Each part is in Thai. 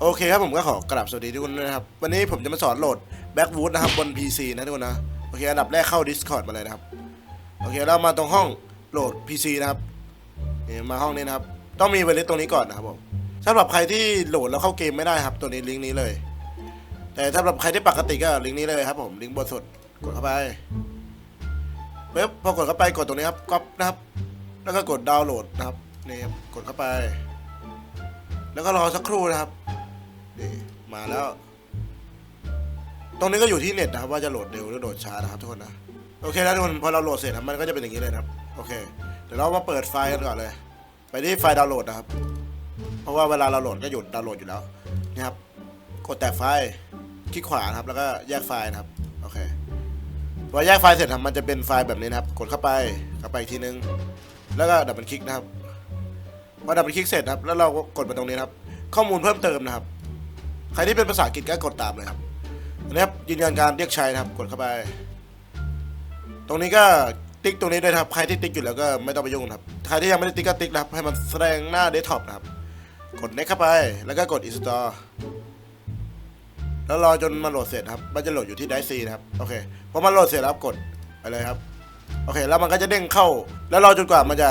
โอเคครับผมก็ขอกราบสวัสดีทุกคนด้วยนะครับ วันนี้ผมจะมาสอนโหลด Backwood นะครับบน PC นะทุกคนนะ โอเค อันดับแรกเข้า Discord มาเลยนะครับ โอเค เรามาตรงห้องโหลด PC นะครับนี่มาห้องนี้นะครับ ต้องมีเวลิสตรงนี้ก่อนนะครับผมสำหรับใครที่โหลดแล้วเข้าเกมไม่ได้ครับ ตัวนี้ลิงก์นี้เลย แต่สำหรับใครที่ปกติก็ลิงก์นี้เลยครับผมลิงก์บนสุดกดเข้าไปปึ๊บพอกดเข้าไปกดตรงนี้ครับก๊อปนะครับ แล้วก็กดดาวน์โหลดนะครับนี่ครับกดเข้าไป แล้วก็รอสักครู่นะครับ นี่มาแล้ว ตรงนี้ก็อยู่ที่เน็ตนะครับว่าจะโหลดเร็วหรือโหลดช้านะครับทุกคนนะ โอเคแล้วทุกคนพอเราโหลดเสร็จครับมันก็จะเป็นอย่างนี้เลยนะครับ โอเค เดี๋ยวเรามาเปิดไฟล์กันก่อนเลย ไปที่ไฟล์ดาวน์โหลดนะครับ เพราะว่าเวลาเราโหลดก็หยุดดาวน์โหลดอยู่แล้วนี่ครับ กดแตะไฟล์คลิกขวานะครับ แล้วก็แยกไฟล์นะครับ โอเคพอแยกไฟล์เสร็จครับมันจะเป็นไฟล์แบบนี้นะครับ กดเข้าไปเข้าไปอีกทีนึง แล้วก็ดับเบิลคลิกนะครับพอดับเบิลคลิกเสร็จครับ แล้วเราก็กดมาตรงนี้นครับ ข้อมูลเพิ่มเติมนะครับ ใครที่เป็นภาษาอังกฤษก็กดตามเลยครับอันนี้ครับยืนยันการเรียกใช้นะครับ กดเข้าไป ตรงนี้ก็ติ๊กตรงนี้ด้วยครับ ใครที่ติ๊กอยู่แล้วก็ไม่ต้องไปยุ่งครับ ใครที่ยังไม่ได้ติ๊กก็ติ๊กนะครับ ให้มันแสดงหน้าเดสก์ท็อปนะครับ กด next เข้าไป แล้วก็กด install แล้วรอจนมันโหลดเสร็จครับ มันจะโหลดอยู่ที่ไดซีนะครับ โอเค พอมันโหลดเสร็จแล้วกดไปเลยครับ โอเค แล้วมันก็จะเด้งเข้า แล้วรอจนกว่ามันจะ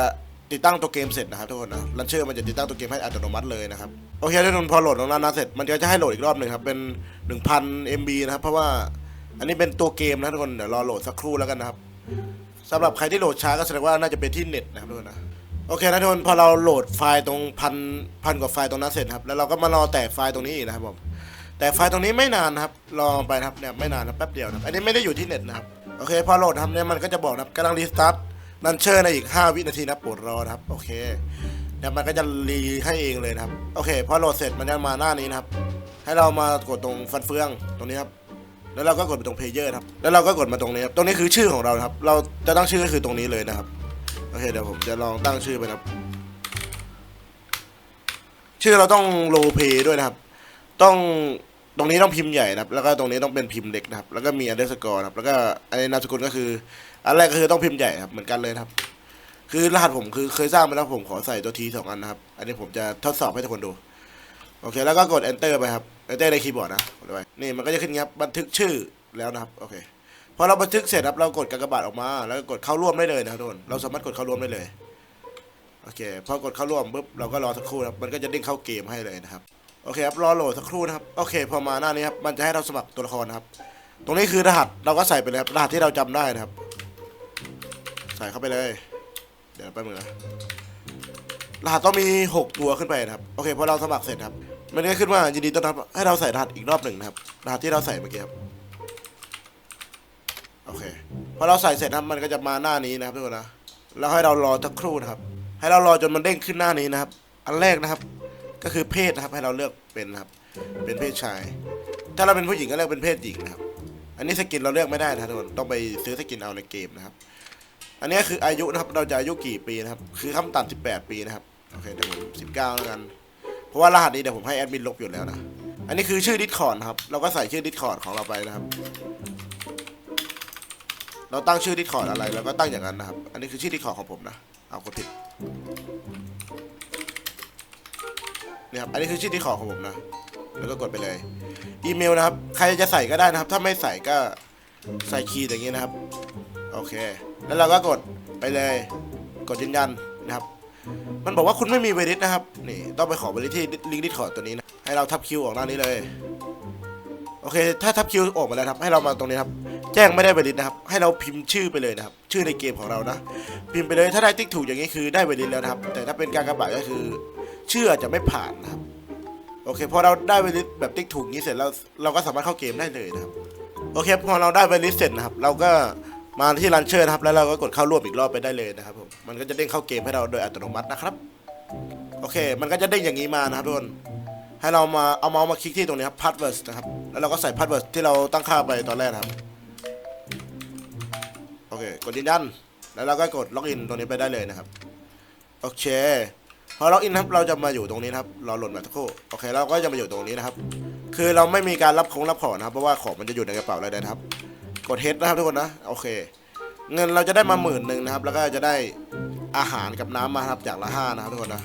ติดตั้งตัวเกมเสร็จนะครับทุกคนนะลันเชอร์มันจะติดตั้งตัวเกมให้อัตโนมัติเลยนะครับโอเคทุกคนพอโหลดตรงนั้นเสร็จมันก็จะให้โหลดอีกรอบหนึ่งครับเป็น 1000 MB นะครับเพราะว่าอันนี้เป็นตัวเกมนะทุกคนเดี๋ยวรอโหลดสักครู่แล้วกันนะครับสำหรับใครที่โหลดช้าก็แสดงว่าน่าจะเป็นที่เน็ตนะครับทุกคนนะโอเคนะทุกคนพอเราโหลดไฟล์ตรงพันพันกว่าไฟล์ตรงนั้นเสร็จครับแล้วเราก็มารอแตะไฟล์ตรงนี้อีกนะครับผมแต่ไฟล์ตรงนี้ไม่นานนะครับรอไปครับเนี่ยไม่นานนะแป๊บเดียวนะอันนี้ไม่ได้อยู่ที่เน็ตนะครับโอเคพอโหลดทำเนี่ยมันก็จะบอกนะครับกำลังรีสตาร์ท รันเชอร์ในอีก 5 วินาทีนะปรดรอนะครับ โอเคเดี๋ยวมันก็จะรีให้เองเลยนะครับ โอเคพอโหลดเสร็จมันจะมาหน้านี้นะครับ ให้เรามากดตรงฟันเฟืองตรงนี้ครับแล้วเราก็กดไปตรงเพลเยอร์ครับ แล้วเราก็กดมาตรงนี้ครับ ตรงนี้คือชื่อของเราครับ เราจะตั้งชื่อก็คือตรงนี้เลยนะครับ โอเคเดี๋ยวผมจะลองตั้งชื่อไปครับ ชื่อเราต้องโลเพด้วยนะครับ ต้องตรงนี้ต้องพิมพ์ใหญ่นะครับ แล้วก็ตรงนี้ต้องเป็นพิมพ์เล็กนะครับ แล้วก็มี underscore นะครับ แล้วก็อันนี้นามสกุลก็คือ อันแรกก็คือต้องพิมพ์ใหญ่ครับเหมือนกันเลยครับ คือรหัสผมคือเคยสร้างไปแล้วผมขอใส่ตัวทีสองอันนะครับ อันนี้ผมจะทดสอบให้ทุกคนดู โอเค แล้วก็กด enter ไปครับ enter ในคีย์บอร์ดนะกดไปนี่มันก็จะขึ้นครับบันทึกชื่อแล้วนะครับ โอเคพอเราบันทึกเสร็จครับเรากดกากบาทออกมา แล้วก็กดเข้าร่วมได้เลยนะครับทุกคนเราสามารถกดเข้าร่วมได้เลยโอเคพอกดเข้าร่วมปุ๊บเราก็รอสักครู่ครับมันก็จะเด้งเข้าเกมให้เลยนะครับโอเคครับรอโหลดสักครู่นะครับโอเค พอมาหน้านี้ครับมันจะให้เราสมัครตัวละครนะครับ ตรงนี้คือรหัสเราก็ใส่ไปเลยครับรหัสที่เราจำได้นะครับ ใส่เข้าไปเลย เดี๋ยวแป๊บนึงนะรหัสต้องมี 6 ตัวขึ้นไปนะครับ โอเคพอเราสมัครเสร็จครับ มันก็ขึ้นว่ายินดีต้อนรับให้เราใส่รหัสอีกรอบหนึ่งนะครับ รหัสที่เราใส่เมื่อกี้ครับ โอเค พอเราใส่เสร็จนะครับมันก็จะมาหน้านี้นะครับทุกคนนะ แล้วให้เรารอสักครู่นะครับ ให้เรารอจนมันเด้งขึ้นหน้านี้นะครับ อันแรกนะครับ ก็คือเพศนะครับ ให้เราเลือกเป็นนะครับ เป็นเพศชาย ถ้าเราเป็นผู้หญิงก็เลือกเป็นเพศหญิงนะครับ อันนี้สกินเราเลือกไม่ได้นะทุกคน ต้องไปซื้อสกินเอาในเกมนะครับ อันนี้คืออายุนะครับ เราจะอายุกี่ปีนะครับ คือขั้นต่ำ18 ปีนะครับ โอเค เดี๋ยวผม19แล้วกัน เพราะว่ารหัสนี้เดี๋ยวผมให้แอดมินลบอยู่แล้วนะ อันนี้คือชื่อดิสคอร์ดครับ เราก็ใส่ชื่อดิสคอร์ดของเราไปนะครับ เราตั้งชื่อดิสคอร์ดอะไรเราก็ตั้งอย่างนั้นนะครับ อันนี้คือชื่อดิสคอร์ดของผมนะ เอากดผิดนี่ครับ อันนี้คือชื่อดิสคอร์ดของผมนะ แล้วก็กดไปเลย อีเมลนะครับ ใครจะใส่ก็ได้นะครับ ถ้าไม่ใส่ก็ใส่คีย์อย่างนี้นะครับ โอเค แล้วเราก็กดไปเลย กดยืนยันนะครับ มันบอกว่าคุณไม่มีเวลิสนะครับ นี่ต้องไปขอเวลิสที่ลิงก์ดิสคอร์ดตัวนี้นะ ให้เราทับคิวออกหน้านี้เลย โอเค ถ้าทับคิวออกมาแล้วครับ ให้เรามาตรงนี้ครับ แจ้งไม่ได้เวลิสนะครับ ให้เราพิมพ์ชื่อไปเลยนะครับ ชื่อในเกมของเรานะ พิมพ์ไปเลย ถ้าได้ติ๊กถูกอย่างนี้คือได้เวลิสแล้วนะครับ แต่ถ้าเป็นการกระบาดก็คือ ชื่อจะไม่ผ่านนะครับ โอเค พอเราได้เวลิสแบบติ๊กถูกนี้เสร็จแล้ว เราก็สามารถเข้าเกมได้เลยนะครับ โอเค พอเราได้เวลิสเสร็จนะครับ เราก็ มาที่รันเชอร์นะครับแล้วเราก็กดเข้าร่วมอีกรอบไปได้เลยนะครับผมมันก็จะเด้งเข้าเกมให้เราโดยอัตโนมัตินะครับ โอเค มันก็จะเด้งอย่างนี้มานะครับทุกคนให้เรามาเอาเมาส์มาคลิกที่ตรงนี้ครับ password นะครับแล้วเราก็ใส่ password ที่เราตั้งค่าไปตอนแรกครับโอเคกดยืนยันแล้วเราก็กดล็อกอินตรงนี้ไปได้เลยนะครับโอเคพอล็อกอินครับเราจะมาอยู่ตรงนี้ครับรอโหลดมาสักครู่โอเคเราก็จะมาอยู่ตรงนี้นะครับ คือเราไม่มีการรับของรับของนะครับเพราะว่าของมันจะอยู่ในกระเป๋าเลยนะครับ กดเฮดนะครับทุกคนนะโอเค เงินเราจะได้มาหมื่นหนึ่งนะครับ แล้วก็จะได้อาหารกับน้ำมาครับจากละห้านะครับทุกคนนะ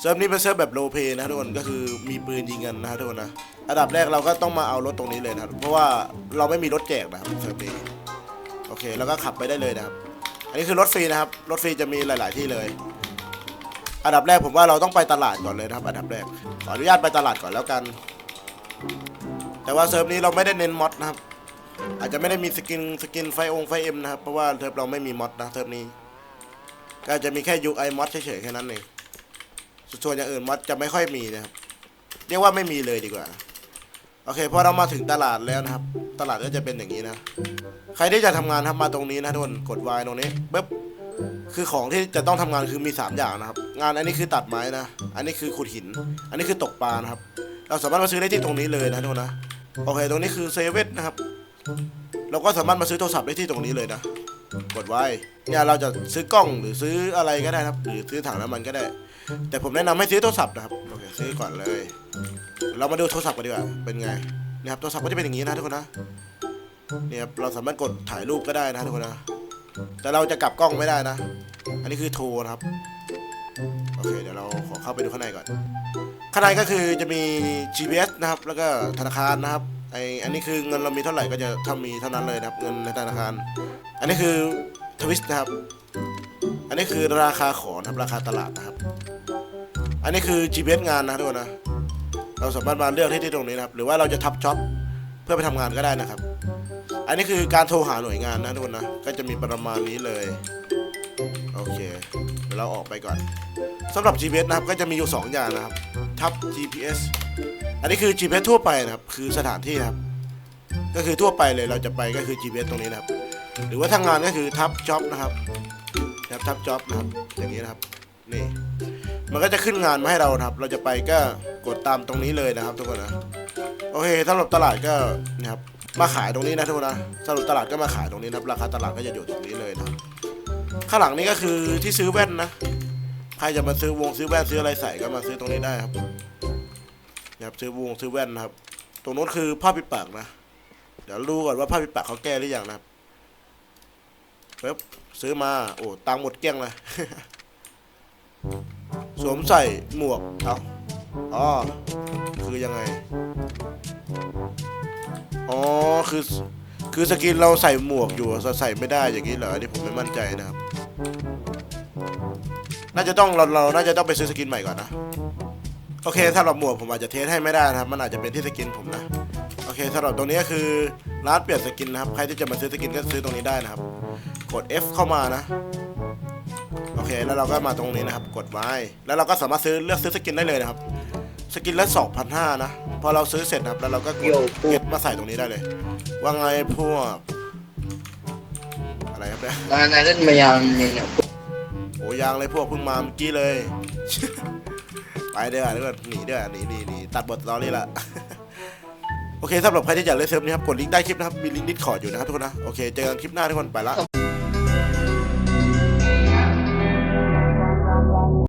เซิร์ฟนี้เป็นเซิร์ฟแบบโลเพนะทุกคนก็คือมีปืนยิงกันนะทุกคนนะอันดับแรกเราก็ต้องมาเอารถตรงนี้เลยนะครับ เพราะว่าเราไม่มีรถแจกนะครับเซิร์ฟนี้โอเคแล้วก็ขับไปได้เลยนะครับ อันนี้คือรถฟรีนะครับรถฟรีจะมีหลาย ๆ ที่เลย อันดับแรกผมว่าเราต้องไปตลาดก่อนเลยนะครับ อันดับแรกขออนุญาตไปตลาดก่อนแล้วกัน แต่ว่าเซิร์ฟนี้เราไม่ได้เน้นมอดนะครับ อาจจะไม่ได้มีสกินสกินไฟองไฟเอ็มนะครับ เพราะว่าเซิร์ฟเราไม่มีมอดนะเซิร์ฟนี้ ก็จะมีแค่ UI มอดเฉยๆแค่นั้นเองส่วนอย่างอื่นมอดจะไม่ค่อยมีนะครับ เรียกว่าไม่มีเลยดีกว่า โอเคพอเรามาถึงตลาดแล้วนะครับ ตลาดก็จะเป็นอย่างนี้นะ ใครที่จะทำงานครับมาตรงนี้นะทุกคนกด Y ตรงนี้ปึ๊บคือของที่จะต้องทำงานคือมี 3 อย่างนะครับ งานอันนี้คือตัดไม้นะ อันนี้คือขุดหิน อันนี้คือตกปลานะครับ เราสามารถมาซื้อได้ที่ตรงนี้เลยนะทุกคนนะ โอเค ตรงนี้คือเซเว่นนะครับ เราก็สามารถมาซื้อโทรศัพท์ได้ที่ตรงนี้เลยนะ กดไว้ เนี่ยเราจะซื้อกล้องหรือซื้ออะไรก็ได้นะครับ หรือซื้อถังน้ำมันก็ได้ แต่ผมแนะนำให้ซื้อโทรศัพท์นะครับ โอเค ซื้อก่อนเลย เรามาดูโทรศัพท์กันดีกว่า เป็นไง นะครับ โทรศัพท์ก็จะเป็นอย่างนี้นะทุกคนนะ เนี่ยเราสามารถกดถ่ายรูปก็ได้นะทุกคนนะ แต่เราจะกลับกล้องไม่ได้นะ อันนี้คือโทรนะครับ โอเค เดี๋ยวเราขอเข้าไปดูข้างในก่อน ข้างในก็คือจะมี GPS นะครับ แล้วก็ธนาคารนะครับ ไออันนี้คือเงินเรามีเท่าไหร่ก็จะถ้ามีเท่านั้นเลยนะครับเงินในธนาคาร อันนี้คือทวิสต์นะครับ อันนี้คือราคาของนะครับราคาตลาดนะครับ อันนี้คือ GPS งานนะทุกคนนะ เราสามารถมาเลือกที่ที่ตรงนี้นะครับ หรือว่าเราจะทับจ็อบเพื่อไปทำงานก็ได้นะครับ อันนี้คือการโทรหาหน่วยงานนะทุกคนนะ ก็จะมีประมาณนี้เลย โอเคเดี๋ยวเราออกไปก่อนสำหรับ GPS นะครับก็จะมีอยู่ 2 อย่างนะครับ ทับ GPS อันนี้คือ GPS ทั่วไปนะครับ คือสถานที่นะครับ ก็คือทั่วไปเลยเราจะไปก็คือ GPS ตรงนี้นะครับ หรือว่าทางงานก็คือทับจ็อบนะครับนะครับทับจ็อบนะครับอย่างนี้นะครับนี่มันก็จะขึ้นงานมาให้เรานะครับ เราจะไปก็กดตามตรงนี้เลยนะครับทุกคนนะ โอเคสำหรับตลาดก็นะครับ มาขายตรงนี้นะทุกคนนะสรับตลาดก็มาขายตรงนี้นะครับ ราคาตลาดก็จะอยู่ตรงนี้เลยนะ ข้างหลังนี้ก็คือที่ซื้อแว่นนะ ใครจะมาซื้อวงซื้อแว่นซื้ออะไรใส่ก็มาซื้อตรงนี้ได้ครับ นะครับซื้อวงซื้อแว่นนะครับ ตรงนู้นคือผ้าปิดปากนะ เดี๋ยวรู้ก่อนว่าผ้าปิดปากเขาแก้หรือยังนะครับปึ๊บซื้อมา โอ้ตังหมดเกลี้ยงเลย สวมใส่หมวก เอาอ๋อ คือยังไง อ๋อ คือ คือสกินเราใส่หมวกอยู่ใส่ไม่ได้อย่างนี้เหรออันนี้ผมไม่มั่นใจนะครับ น่าจะต้องเราเรา น่าจะต้องไปซื้อสกินใหม่ก่อนนะ โอเคถ้าเราหมวกผมอาจจะเทสให้ไม่ได้นะครับ มันอาจจะเป็นที่สกินผมนะ โอเคสำหรับตรงนี้ก็คือร้านเปลี่ยนสกินนะครับ ใครที่จะมาซื้อสกินก็ซื้อตรงนี้ได้นะครับ กด F เข้ามานะ โอเค แล้วเราก็มาตรงนี้นะครับ กดไว้แล้วเราก็สามารถซื้อเลือกซื้อสกินได้เลยนะครับ สกินละ2,500นะ พอเราซื้อเสร็จนะครับ แล้วเราก็กดเก็บมาใส่ตรงนี้ได้เลย ว่าไงพวก อะไรครับเนี่ยตอนนั้นเล่นมายาวเนี่ยเนี่ยโอ้ยังเลยพวกเพิ่งมาเมื่อกี้เลย ไปเด้อเด้อหนีเด้อหนีหนีหนีตัดบทตอนนี้ละโอเคสำหรับใครที่อยากเล่นเซิร์ฟนี้ครับกดลิงก์ใต้คลิปนะครับมีลิงก์ดิสคอร์ดอยู่นะครับทุกคนนะโอเคเจอกันคลิปหน้าทุกคนไปละ